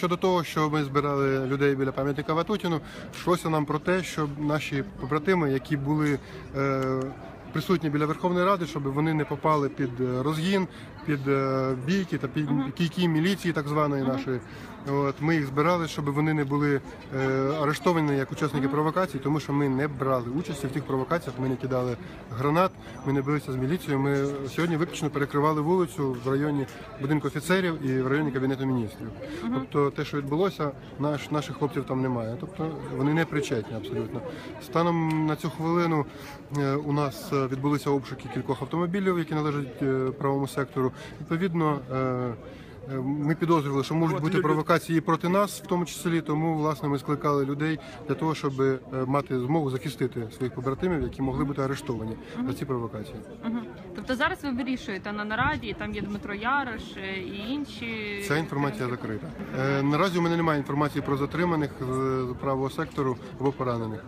Щодо того, що ми збирали людей біля пам'ятника Ватутіну, йшлося нам про те, щоб наші побратими, які були е, присутні біля Верховної Ради, щоб вони не попали під е, розгін, під е, бійки та під кійки міліції, так званої нашої. От ми їх збирали, щоб вони не були е, арештовані як учасники провокацій, тому що ми не брали участі в тих провокаціях. Ми не кидали гранат, ми не билися з міліцією. Ми сьогодні виключно перекривали вулицю в районі будинку офіцерів і в районі кабінету міністрів. Тобто, те, що відбулося, наш наших хлопців там немає. Тобто вони не причетні абсолютно. Станом на цю хвилину е, у нас е, відбулися обшуки кількох автомобілів, які належать е, правому сектору. Відповідно. е, е, Ми підозрювали, що можуть бути провокації проти нас, в тому числі. Тому власне ми скликали людей для того, щоб е, мати змогу захистити своїх побратимів, які могли бути арештовані за ці провокації. Тобто зараз ви вирішуєте на нараді, там є Дмитро Ярош і інші. Ця інформація закрита. Наразі у мене немає інформації про затриманих з правого сектору або поранених.